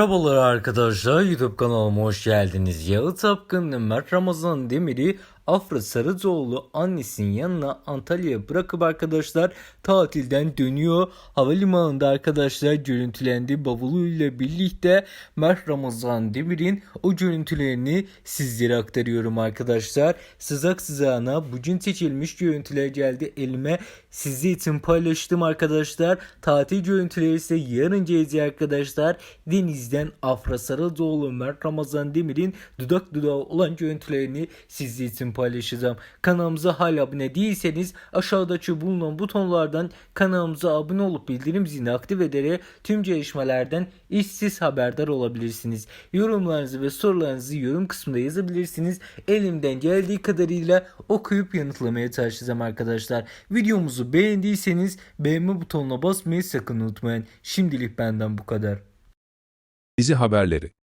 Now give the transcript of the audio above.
Merhabalar arkadaşlar YouTube kanalıma hoş geldiniz. Yağı Tapkın Mert Ramazan Demir'i Afra Sarıcıoğlu annesinin yanına Antalya'ya bırakıp arkadaşlar tatilden dönüyor. Havalimanında arkadaşlar görüntülendi bavuluyla birlikte Mert Ramazan Demir'in o görüntülerini sizlere aktarıyorum arkadaşlar. Sızak sızağına bugün seçilmiş görüntüler geldi elime. Sizi için paylaştım arkadaşlar. Tatil görüntüleri ise yarın gelecek arkadaşlar. Denizden Afra Sarıcıoğlu Mert Ramazan Demir'in dudak dudağı olan görüntülerini sizler için paylaşacağım. Kanalımıza hala abone değilseniz aşağıdaki bulunan butonlardan kanalımıza abone olup bildirim zilini aktif ederek tüm gelişmelerden işsiz haberdar olabilirsiniz. Yorumlarınızı ve sorularınızı yorum kısmında yazabilirsiniz. Elimden geldiği kadarıyla okuyup yanıtlamaya çalışacağım arkadaşlar. Videomuzu beğendiyseniz beğenme butonuna basmayı sakın unutmayın. Şimdilik benden bu kadar. Dizi haberleri